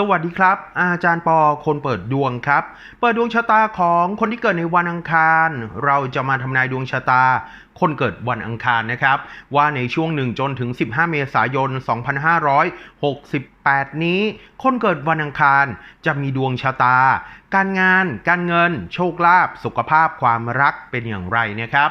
สวัสดีครับ อาจารย์ปอคนเปิดดวงครับ เปิดดวงชะตาของคนที่เกิดในวันอังคาร เราจะมาทำนายดวงชะตา คนเกิดวันอังคารนะครับ ว่าในช่วง1จนถึง 15 เมษายน 2568 นี้ คนเกิดวันอังคารจะมีดวงชะตา การงาน การเงิน โชคลาภสุขภาพความรักเป็นอย่างไรนะครับ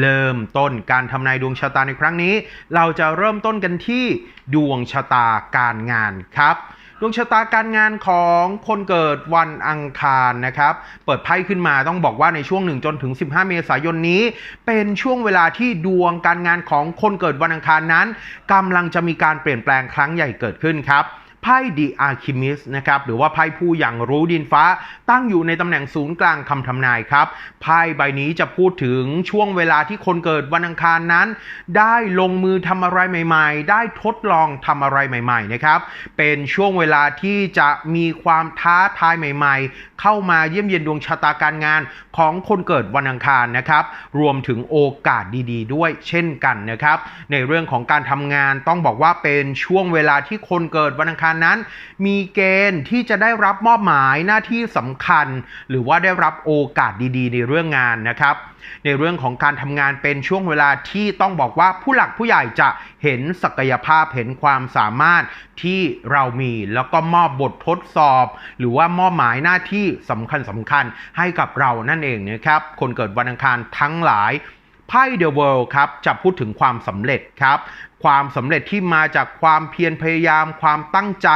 เริ่มต้นการทำนายดวงชะตาในครั้งนี้ เราจะเริ่มต้นกันที่ดวงชะตาการงานครับดวงชะตาการงานของคนเกิดวันอังคารนะครับ เปิดไพ่ขึ้นมาต้องบอกว่าในช่วง1จนถึง 15 เมษายนนี้ เป็นช่วงเวลาที่ดวงการงานของคนเกิดวันอังคารนั้นกำลังจะมีการเปลี่ยนแปลงครั้งใหญ่เกิดขึ้นครับ ไพ่ดีอาร์คิมิสนะครับหรือว่าไพ่ผู้อย่างรู้ดินฟ้า ตั้งอยู่ในตำแหน่งศูนย์กลางคำทำนายครับไพ่ใบนี้จะพูดถึงช่วงเวลาที่คนเกิดวันอังคารนั้น ได้ลงมือทำอะไรใหม่ ๆ ได้ทดลองทำอะไรใหม่ ๆ นะครับ เป็นช่วงเวลาที่จะมีความท้าทายใหม่ ๆ เข้ามาเยี่ยมเยียนดวงชะตาการงานของคนเกิดวันอังคารนะครับ รวมถึงโอกาสดีๆ ด้วยเช่นกันนะครับ ในเรื่องของการทำงานต้องบอกว่าเป็นช่วงเวลาที่คนเกิดวันอังคารนั้น มีเกณฑ์ที่จะได้รับมอบหมายหน้าที่สำคัญ หรือว่าได้รับโอกาสดีๆ ในเรื่องงานนะครับ ในเรื่องของการทำงานเป็นช่วงเวลาที่ต้องบอกว่าผู้หลักผู้ใหญ่จะเห็นศักยภาพเห็นความสามารถที่เรามี แล้วก็มอบบททดสอบ หรือว่ามอบหมายหน้าที่สำคัญสำคัญให้กับเรานั่นเองนะครับคนเกิดวันอังคารทั้งหลายไพ่เดอะเวิลด์ครับจะพูดถึงความสำเร็จครับความสำเร็จที่มาจากความเพียรพยายาม ความตั้งใจ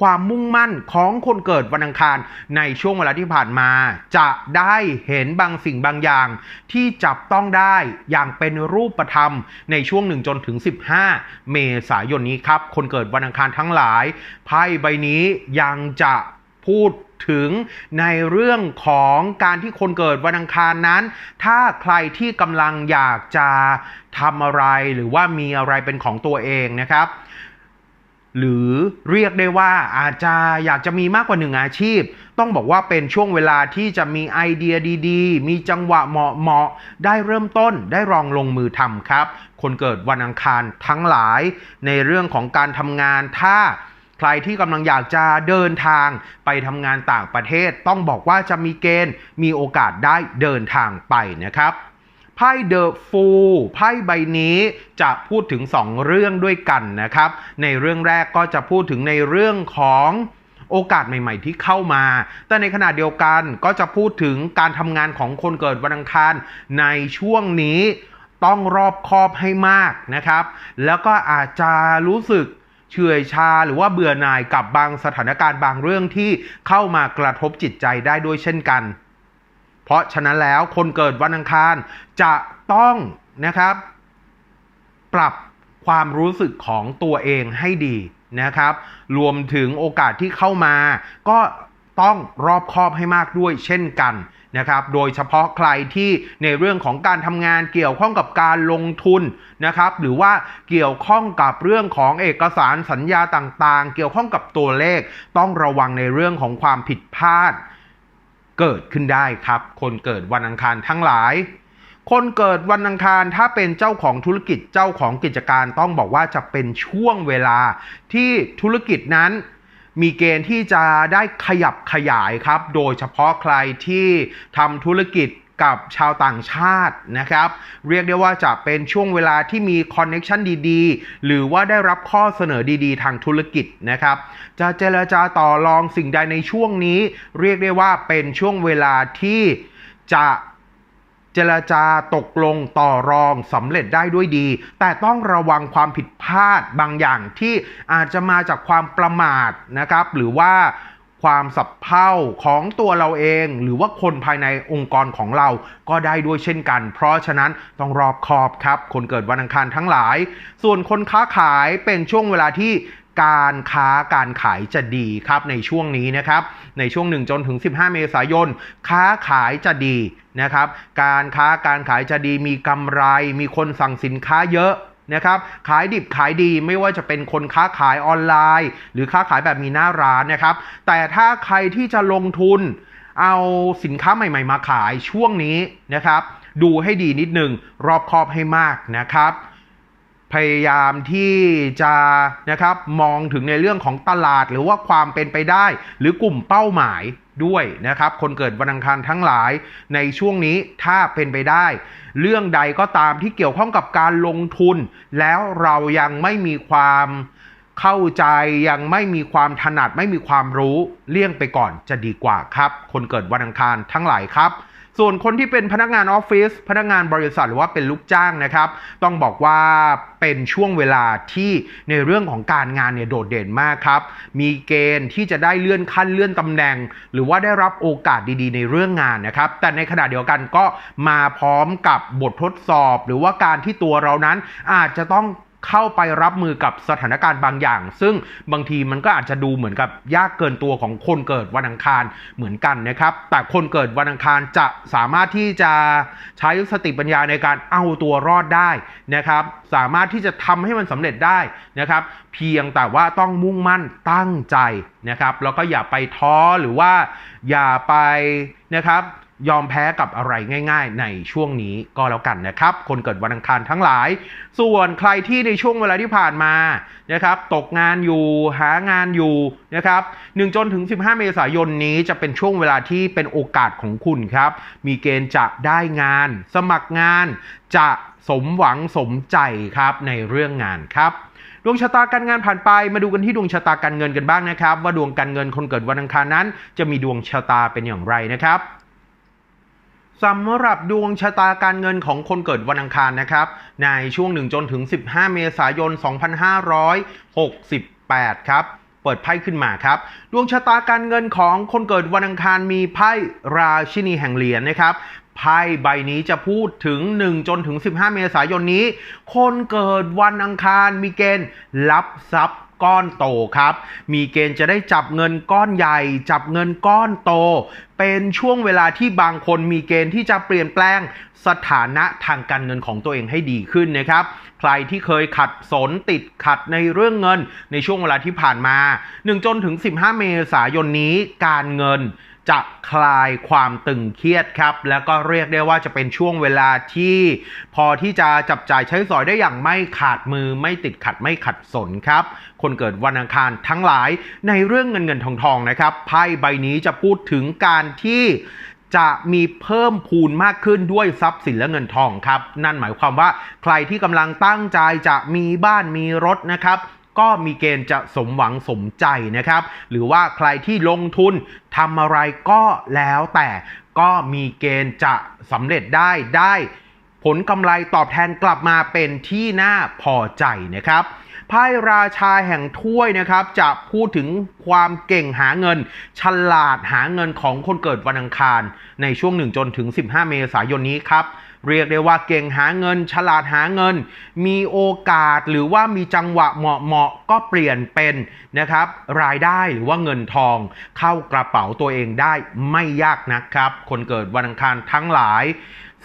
ความมุ่งมั่นของคนเกิดวันอังคาร ในช่วงเวลาที่ผ่านมา จะได้เห็นบางสิ่งบางอย่าง ที่จับต้องได้อย่างเป็นรูปธรรม ในช่วง1จนถึง 15 เมษายนนี้ครับ คนเกิดวันอังคารทั้งหลายไพ่ใบนี้ยังจะพูด ถึงในเรื่องของการที่คนเกิดวันอังคารนั้น ถ้าใครที่กำลังอยากจะทำอะไรหรือว่ามีอะไรเป็นของตัวเองนะครับหรือเรียกได้ว่าอาจจะอยากจะมีมากกว่าหนึ่งอาชีพ ต้องบอกว่าเป็นช่วงเวลาที่จะมีไอเดียดีๆ มีจังหวะเหมาะๆได้เริ่มต้นได้ลองลงมือทำครับ คนเกิดวันอังคารทั้งหลายในเรื่องของการทำงานถ้า ใครที่กำลังอยากจะเดินทางไปทำงานต่างประเทศ ต้องบอกว่าจะมีเกณฑ์มีโอกาสได้เดินทางไปนะครับไพ่เดอะฟูลไพ่ใบนี้จะพูดถึง 2 เรื่องด้วยกันนะครับ ในเรื่องแรกก็จะพูดถึงในเรื่องของโอกาสใหม่ ๆ ที่เข้ามา แต่ในขณะเดียวกันก็จะพูดถึงการทำงานของคนเกิดวันอังคารในช่วงนี้ต้องรอบคอบให้มากนะครับ แล้วก็อาจจะรู้สึก เฉื่อยชาหรือว่าเบื่อหน่ายกับบางสถานการณ์บางเรื่องที่เข้ามากระทบจิตใจได้ด้วยเช่นกัน เพราะฉะนั้นแล้วคนเกิดวันอังคารจะต้องนะครับ ปรับความรู้สึกของตัวเองให้ดีนะครับ รวมถึงโอกาสที่เข้ามา ก็ต้องรอบคอบให้มากด้วยเช่นกัน นะครับ โดยเฉพาะใครที่ในเรื่องของการทำงานเกี่ยวข้องกับการลงทุนนะครับ หรือว่าเกี่ยวข้องกับเรื่องของเอกสารสัญญาต่างๆ เกี่ยวข้องกับตัวเลข ต้องระวังในเรื่องของความผิดพลาด เกิดขึ้นได้ครับ คนเกิดวันอังคารทั้งหลายคนเกิดวันอังคารถ้าเป็นเจ้าของธุรกิจเจ้าของกิจการต้องบอกว่าจะเป็นช่วงเวลาที่ธุรกิจนั้น มีเกณฑ์ที่จะได้ขยับขยายครับ โดยเฉพาะใครที่ทำธุรกิจกับชาวต่างชาตินะครับ เรียกได้ว่าจะเป็นช่วงเวลาที่มีคอนเน็ชันดีๆ หรือว่าได้รับข้อเสนอดีๆ ทางธุรกิจนะครับ จะเจรจาต่อรองสิ่งใดในช่วงนี้ เรียกได้ว่าเป็นช่วงเวลาที่จะ เจรจาตกลงต่อรองสำเร็จได้ด้วยดี แต่ต้องระวังความผิดพลาดบางอย่างที่อาจจะมาจากความประมาทนะครับ หรือว่าความสับเพร่าของตัวเราเอง หรือว่าคนภายในองค์กรของเราก็ได้ด้วยเช่นกัน เพราะฉะนั้นต้องรอบคอบครับ คนเกิดวันอังคารทั้งหลาย ส่วนคนค้าขายเป็นช่วงเวลาที่ การค้าการขายจะดีครับในช่วงนี้นะครับ ในช่วง 1 จนถึง 15 เมษายน ค้าขายจะดีนะครับ การค้าการขายจะดีมีกำไร มีคนสั่งสินค้าเยอะนะครับขายดิบขายดีไม่ว่าจะเป็นคนค้าขายออนไลน์ หรือค้าขายแบบมีหน้าร้านนะครับ แต่ถ้าใครที่จะลงทุนเอาสินค้าใหม่ ๆ มาขายช่วงนี้นะครับ ดูให้ดีนิดหนึ่งรอบคอบให้มากนะครับ พยายามที่จะนะครับมองถึงในเรื่องของตลาดหรือว่าความเป็นไปได้ หรือกลุ่มเป้าหมายด้วยนะครับ คนเกิดวันอังคารทั้งหลายในช่วงนี้ถ้าเป็นไปได้ เรื่องใดก็ตามที่เกี่ยวข้องกับการลงทุน แล้วเรายังไม่มีความเข้าใจยังไม่มีความถนัดไม่มีความรู้เลี่ยงไปก่อนจะดีกว่าครับ คนเกิดวันอังคารทั้งหลายครับ ส่วนคนที่เป็นพนักงานออฟฟิศพนักงานบริษัทหรือว่าเป็นลูกจ้างนะครับ ต้องบอกว่าเป็นช่วงเวลาที่ในเรื่องของการงานเนี่ยโดดเด่นมากครับ มีเกณฑ์ที่จะได้เลื่อนขั้นเลื่อนตำแหน่ง หรือว่าได้รับโอกาสดีๆ ในเรื่องงานนะครับ แต่ในขณะเดียวกันก็มาพร้อมกับบททดสอบ หรือว่าการที่ตัวเรานั้นอาจจะต้อง เข้าไปรับมือกับสถานการณ์บางอย่าง ซึ่งบางทีมันก็อาจจะดูเหมือนกับยากเกินตัวของคนเกิดวันอังคารเหมือนกันนะครับ แต่คนเกิดวันอังคารจะสามารถที่จะใช้สติปัญญาในการเอาตัวรอดได้นะครับ สามารถที่จะทำให้มันสำเร็จได้นะครับ เพียงแต่ว่าต้องมุ่งมั่นตั้งใจนะครับ แล้วก็อย่าไปท้อหรือว่าอย่าไปนะครับ ยอมแพ้กับอะไรง่าย ๆ ในช่วงนี้ก็แล้วกันนะครับ คนเกิดวันอังคารทั้งหลาย ส่วนใครที่ในช่วงเวลาที่ผ่านมานะครับตกงานอยู่หางานอยู่นะครับ1จนถึง 15 เมษายนนี้จะเป็นช่วงเวลาที่เป็นโอกาสของคุณครับ มีเกณฑ์จะได้งาน สมัครงานจะสมหวังสมใจครับในเรื่องงานครับดวงชะตาการงานผ่านไปมาดูกันที่ดวงชะตาการเงินกันบ้างนะครับ ว่าดวงการเงินคนเกิดวันอังคารนั้น จะมีดวงชะตาเป็นอย่างไรนะครับ สำหรับดวงชะตาการเงินของคนเกิดวันอังคารนะครับ ในช่วง 1 จนถึง 15 เมษายน 2568 ครับ เปิดไพ่ขึ้นมาครับ ดวงชะตาการเงินของคนเกิดวันอังคารมีไพ่ราชินีแห่งเหรียญนะครับไพ่ใบนี้จะพูดถึง 1 จนถึง 15 เมษายนนี้ คนเกิดวันอังคารมีเกณฑ์รับทรัพย์ ก้อนโตครับ มีเกณฑ์จะได้จับเงินก้อนใหญ่ จับเงินก้อนโต เป็นช่วงเวลาที่บางคนมีเกณฑ์ที่จะเปลี่ยนแปลงสถานะทางการเงินของตัวเองให้ดีขึ้นนะครับ ใครที่เคยขัดสนติดขัดในเรื่องเงินในช่วงเวลาที่ผ่านมา1จนถึง 15 เมษายนนี้การเงิน จะคลายความตึงเครียดครับ แล้วก็เรียกได้ว่าจะเป็นช่วงเวลาที่พอที่จะจับจ่ายใช้สอยได้อย่างไม่ขาดมือไม่ติดขัดไม่ขัดสนครับ คนเกิดวันอังคารทั้งหลายในเรื่องเงินเงินทองทองนะครับไพ่ใบนี้จะพูดถึงการที่จะมีเพิ่มพูนมากขึ้นด้วยทรัพย์สินและเงินทองครับ นั่นหมายความว่าใครที่กำลังตั้งใจจะมีบ้านมีรถนะครับ ก็มีเกณฑ์จะสมหวังสมใจนะครับ หรือว่าใครที่ลงทุนทำอะไรก็แล้วแต่ก็มีเกณฑ์จะสำเร็จได้ได้ ผลกำไรตอบแทนกลับมาเป็นที่น่าพอใจนะครับไพ่ราชาแห่งถ้วยนะครับ จะพูดถึงความเก่งหาเงิน ฉลาดหาเงินของคนเกิดวันอังคาร ในช่วง 1 จนถึง 15 เมษายนนี้ครับ เรียกได้ว่าเก่งหาเงิน ฉลาดหาเงิน มีโอกาสหรือว่ามีจังหวะเหมาะๆก็เปลี่ยนเป็นนะครับรายได้หรือว่าเงินทอง เข้ากระเป๋าตัวเองได้ไม่ยากนะครับ คนเกิดวันอังคารทั้งหลาย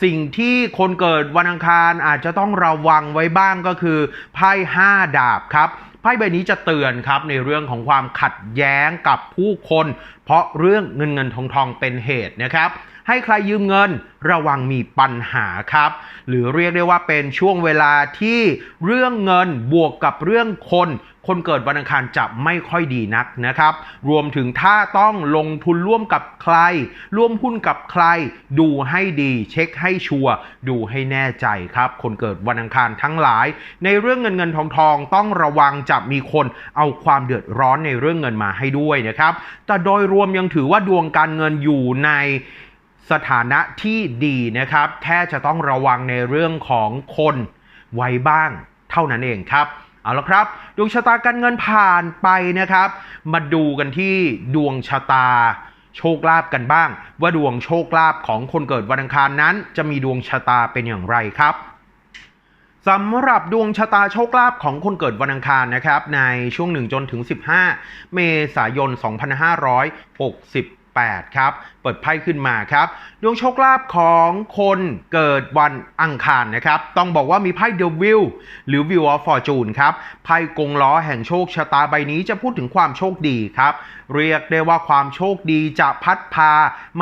สิ่งที่คนเกิดวันอังคารอาจจะต้องระวังไว้บ้างก็คือไพ่ห้าดาบครับไพ่ใบนี้จะเตือนครับในเรื่องของความขัดแย้งกับผู้คน เพราะเรื่องเงินเงินทองทองเป็นเหตุนะครับ ให้ใครยืมเงินระวังมีปัญหาครับ หรือเรียกได้ว่าเป็นช่วงเวลาที่เรื่องเงินบวกกับเรื่องคน คนเกิดวันอังคารจะไม่ค่อยดีนักนะครับ รวมถึงถ้าต้องลงทุนร่วมกับใคร ร่วมหุ้นกับใคร ดูให้ดีเช็คให้ชัวร์ดูให้แน่ใจครับ คนเกิดวันอังคารทั้งหลาย ในเรื่องเงินเงินทองทองต้องระวังจะมีคนเอาความเดือดร้อนในเรื่องเงินมาให้ด้วยนะครับ แต่โดยรวมยังถือว่าดวงการเงินอยู่ใน สถานะที่ดีนะครับ แค่จะต้องระวังในเรื่องของคนไว้บ้างเท่านั้นเองครับเอาละครับ ดวงชะตาการเงินผ่านไปนะครับ มาดูกันที่ดวงชะตาโชคลาภกันบ้าง ว่าดวงโชคลาภของคนเกิดวันอังคารนั้น จะมีดวงชะตาเป็นอย่างไรครับสำหรับดวงชะตาโชคลาภของคนเกิดวันอังคารนะครับ ในช่วง 1 จนถึง 15 เมษายน 8 ครับ เปิดไพ่ขึ้นมาครับ ดวงโชคลาภของคนเกิดวันอังคารนะครับ ต้องบอกว่ามีไพ่เดวิลหรือ Wheel of Fortune ครับ ไพ่กงล้อแห่งโชคชะตาใบนี้จะพูดถึงความโชคดีครับ เรียกได้ว่าความโชคดีจะพัดพา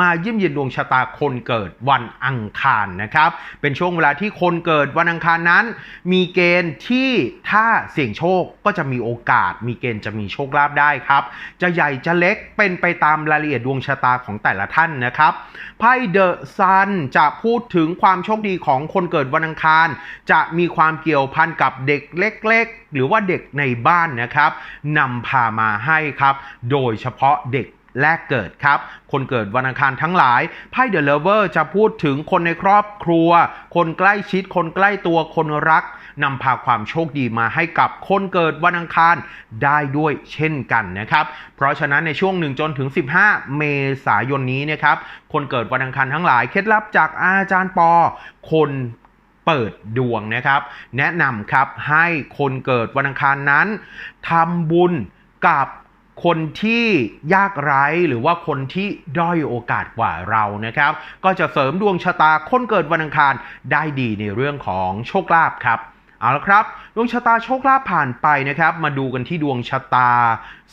มาเยี่ยมเยียนดวงชะตาคนเกิดวันอังคารนะครับ เป็นช่วงเวลาที่คนเกิดวันอังคารนั้น มีเกณฑ์ที่ถ้าเสี่ยงโชคก็จะมีโอกาส มีเกณฑ์จะมีโชคลาภได้ครับ จะใหญ่จะเล็กเป็นไปตามรายละเอียดดวงชะตาของแต่ละท่านนะครับไพ่เดอะซันจะพูดถึงความโชคดีของคนเกิดวันอังคาร จะมีความเกี่ยวพันกับเด็กเล็ก ๆ หรือว่าเด็กในบ้านนะครับนำพามาให้ครับ โดยเฉพาะเด็กแรกเกิดครับ คนเกิดวันอังคารทั้งหลาย ไพ่เดอะเลเวอร์จะพูดถึงคนในครอบครัว คนใกล้ชิด คนใกล้ตัว คนรัก นำพาความโชคดีมาให้กับคนเกิดวันอังคารได้ด้วยเช่นกันนะครับ เพราะฉะนั้นในช่วง 1 จนถึง 15 เมษายนนี้นะครับ คนเกิดวันอังคารทั้งหลายเคล็ดลับจากอาจารย์ปอ คนเปิดดวงนะครับ แนะนำครับให้คนเกิดวันอังคารนั้นทำบุญกับคนที่ยากไร้หรือว่าคนที่ด้อยโอกาสกว่าเรานะครับ ก็จะเสริมดวงชะตาคนเกิดวันอังคารได้ดีในเรื่องของโชคลาภครับ เอาละครับดวงชะตาโชคลาภผ่านไปนะครับ มาดูกันที่ดวงชะตา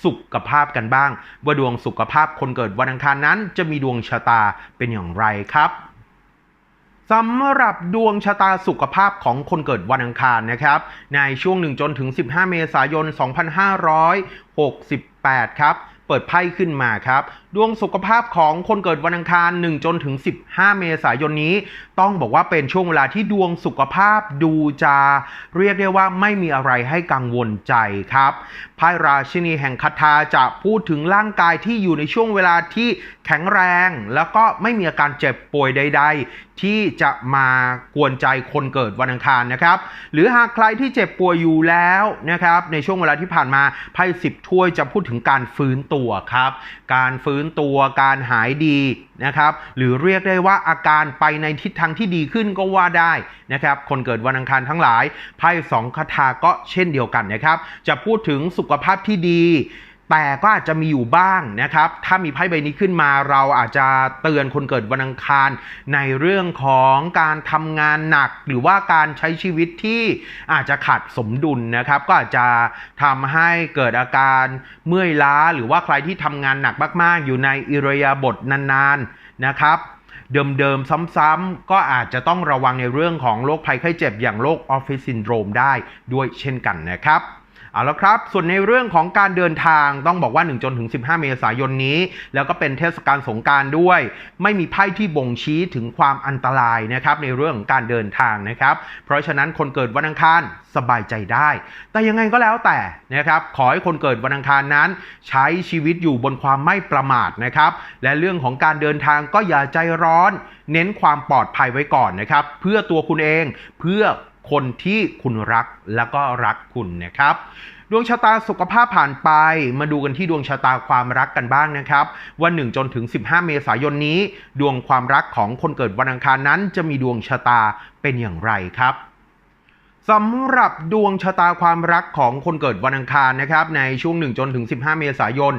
สุขภาพกันบ้าง ว่าดวงสุขภาพคนเกิดวันอังคารนั้น จะมีดวงชะตาเป็นอย่างไรครับสำหรับดวงชะตาสุขภาพของคนเกิดวันอังคารนะครับ ในช่วง 1 จนถึง 15 เมษายน 2568 ครับ เปิดไพ่ขึ้นมาครับ ดวงสุขภาพของคนเกิดวันอังคาร 1 จนถึง 15 เมษายนนี้ ต้องบอกว่าเป็นช่วงเวลาที่ดวงสุขภาพดูจะเรียกได้ว่าไม่มีอะไรให้กังวลใจครับไพ่ราชินีแห่งคาถาจะพูดถึงร่างกายที่อยู่ในช่วงเวลาที่แข็งแรง แล้วก็ไม่มีอาการเจ็บป่วยใด ๆ ที่จะมากวนใจคนเกิดวันอังคารนะครับ หรือหากใครที่เจ็บป่วยอยู่แล้วนะครับในช่วงเวลาที่ผ่านมาไพ่สิบถ้วยจะพูดถึงการฟื้นตัวครับ การฟื้นตัวการหายดีนะครับหรือเรียกได้ว่าอาการไปในทิศทางที่ดีขึ้นก็ว่าได้นะครับคนเกิดวันอังคารทั้งหลายไพ่สองคาถาก็เช่นเดียวกันนะครับจะพูดถึงสุขภาพที่ดี แต่ก็อาจจะมีอยู่บ้างนะครับ ถ้ามีไพ่ใบนี้ขึ้นมาเราอาจจะเตือนคนเกิดวันอังคาร ในเรื่องของการทำงานหนัก หรือว่าการใช้ชีวิตที่อาจจะขาดสมดุลนะครับ ก็อาจจะทำให้เกิดอาการเมื่อยล้า หรือว่าใครที่ทำงานหนักมาก ๆ อยู่ในอิรยาบถนาน ๆ นะครับเดิมๆ ซ้ำๆ ก็อาจจะต้องระวังในเรื่องของโรคภัยไข้เจ็บอย่างโรคออฟฟิศซินโดรมได้ด้วยเช่นกันนะครับ เอาละครับ ส่วนในเรื่องของการเดินทางต้องบอกว่า 1 จนถึง 15 เมษายนนี้ แล้วก็เป็นเทศกาลสงการด้วย ไม่มีไพ่ที่บ่งชี้ถึงความอันตรายนะครับในเรื่องของการเดินทางนะครับ เพราะฉะนั้นคนเกิดวันอังคารสบายใจได้ แต่ยังไงก็แล้วแต่นะครับ ขอให้คนเกิดวันอังคารนั้น ใช้ชีวิตอยู่บนความไม่ประมาทนะครับ และเรื่องของการเดินทางก็อย่าใจร้อน เน้นความปลอดภัยไว้ก่อนนะครับ เพื่อตัวคุณเอง เพื่อ คนที่คุณรักแล้วก็รักคุณนะครับดวงชะตาสุขภาพผ่านไป มาดูกันที่ดวงชะตาความรักกันบ้างนะครับ วันหนึ่งจนถึง 15 เมษายนนี้ ดวงความรักของคนเกิดวันอังคารนั้น จะมีดวงชะตาเป็นอย่างไรครับ สำหรับดวงชะตาความรักของคนเกิดวันอังคารนะครับ ในช่วง 1 จนถึง 15 เมษายน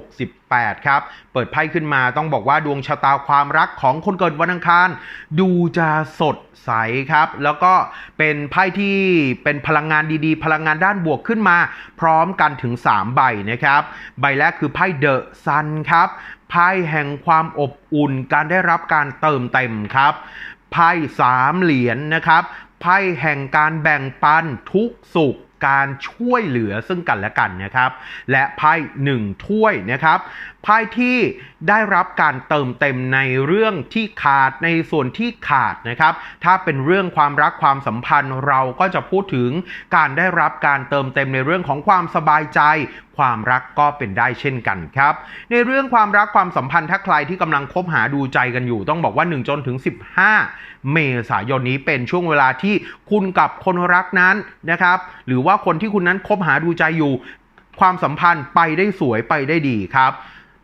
2568 ครับ เปิดไพ่ขึ้นมาต้องบอกว่าดวงชะตาความรักของคนเกิดวันอังคาร ดูจะสดใสครับ แล้วก็เป็นไพ่ที่เป็นพลังงานดีๆ พลังงานด้านบวกขึ้นมา พร้อมกันถึง 3 ใบนะครับ ใบแรกคือไพ่เดอะซันครับไพ่แห่งความอบอุ่นการได้รับการเติมเต็มครับ ไพ่สามเหรียญนะครับไพ่แห่งการแบ่งปันทุกสุขการช่วยเหลือซึ่งกันและกันนะครับ และไพ่หนึ่งถ้วยนะครับไพ่ที่ได้รับการเติมเต็มในเรื่องที่ขาดในส่วนที่ขาดนะครับ ถ้าเป็นเรื่องความรักความสัมพันธ์เราก็จะพูดถึงการได้รับการเติมเต็มในเรื่องของความสบายใจ ความรักก็เป็นได้เช่นกันครับ ในเรื่องความรักความสัมพันธ์ถ้าใครที่กำลังคบหาดูใจกันอยู่ ต้องบอกว่า1จนถึง 15 เมษายนนี้เป็นช่วงเวลาที่คุณกับคนรักนั้นนะครับ หรือว่าคนที่คุณนั้นคบหาดูใจอยู่ ความสัมพันธ์ไปได้สวยไปได้ดีครับ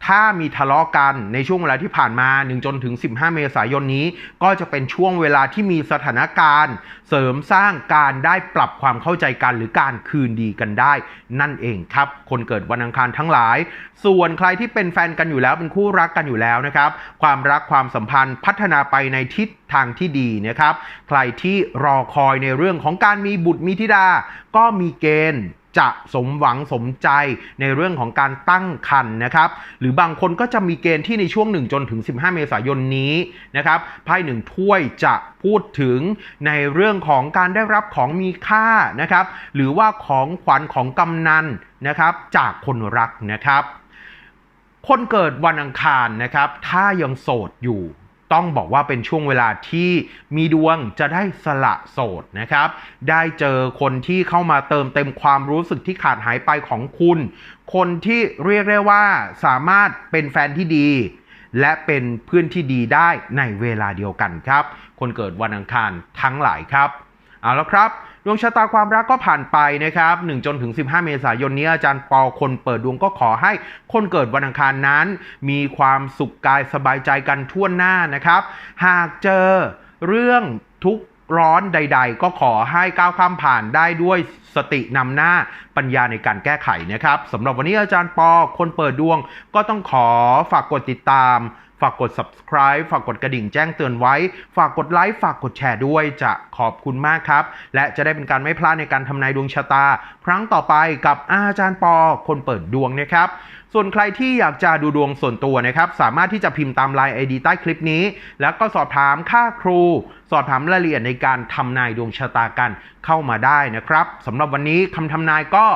ถ้ามีทะเลาะกันในช่วงเวลาที่ผ่านมา 1 จนถึง 15 เมษายนนี้ ก็จะเป็นช่วงเวลาที่มีสถานการณ์ เสริมสร้างการได้ปรับความเข้าใจกันหรือการคืนดีกันได้ นั่นเองครับ คนเกิดวันอังคารทั้งหลาย ส่วนใครที่เป็นแฟนกันอยู่แล้วเป็นคู่รักกันอยู่แล้วนะครับ ความรักความสัมพันธ์พัฒนาไปในทิศทางที่ดีนะครับ ใครที่รอคอยในเรื่องของการมีบุตรมีธิดา ก็มีเกณฑ์ จะสมหวังสมใจในเรื่องของการตั้งครรภ์นะครับ หรือบางคนก็จะมีเกณฑ์ที่ในช่วง 1 จนถึง 15 เมษายนนี้นะครับไพ่หนึ่งถ้วยจะพูดถึงในเรื่องของการได้รับของมีค่านะครับ หรือว่าของขวัญของกำนันนะครับ จากคนรักนะครับ คนเกิดวันอังคารนะครับ ถ้ายังโสดอยู่ ต้องบอกว่าเป็นช่วงเวลาที่มีดวงจะได้สละโสดนะครับ ได้เจอคนที่เข้ามาเติมเต็มความรู้สึกที่ขาดหายไปของคุณ คนที่เรียกได้ว่าสามารถเป็นแฟนที่ดี และเป็นเพื่อนที่ดีได้ในเวลาเดียวกันครับ คนเกิดวันอังคารทั้งหลายครับ เอาละครับ ดวงชะตาความรักก็ผ่านไปนะครับ1จนถึง 15 เมษายนนี้อาจารย์ปอคนเปิดดวงก็ขอให้คนเกิดวันอังคารนั้น มีความสุขกายสบายใจกันทั่วหน้านะครับ หากเจอเรื่องทุกข์ร้อนใด ๆ ก็ขอให้ก้าวข้ามผ่านได้ด้วยสตินำหน้าปัญญาในการแก้ไขนะครับสำหรับวันนี้อาจารย์ปอคนเปิดดวงก็ต้องขอฝากกดติดตาม ฝากกด subscribe ฝากกดกระดิ่งแจ้งเตือนไว้ ฝากกดไลค์ ฝากกดแชร์ด้วย จะขอบคุณมากครับ และจะได้เป็นการไม่พลาดในการทำนายดวงชะตา ครั้งต่อไปกับอาจารย์ปอ คนเปิดดวงนะครับ ส่วนใครที่อยากจะดูดวงส่วนตัวนะครับ สามารถที่จะพิมพ์ตามไลน์ ID ใต้คลิปนี้ แล้วก็สอบถามค่าครู สอบถามรายละเอียดในการทำนายดวงชะตากันเข้ามาได้นะครับสำหรับวันนี้คำทำนายก็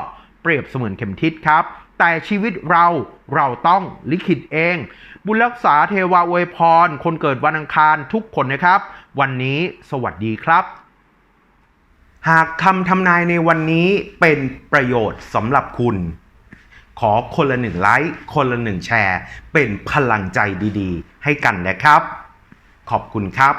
เปรียบเสมือนเข็มทิศครับ แต่ชีวิตเราเราต้องลิขิตเอง บุญรักษาเทวาอวยพร คนเกิดวันอังคารทุกคนนะครับ วันนี้สวัสดีครับ หากคำทำนายในวันนี้เป็นประโยชน์สำหรับคุณ ขอคนละหนึ่งไลค์คนละหนึ่งแชร์ เป็นพลังใจดีๆ ให้กันนะครับ ขอบคุณครับ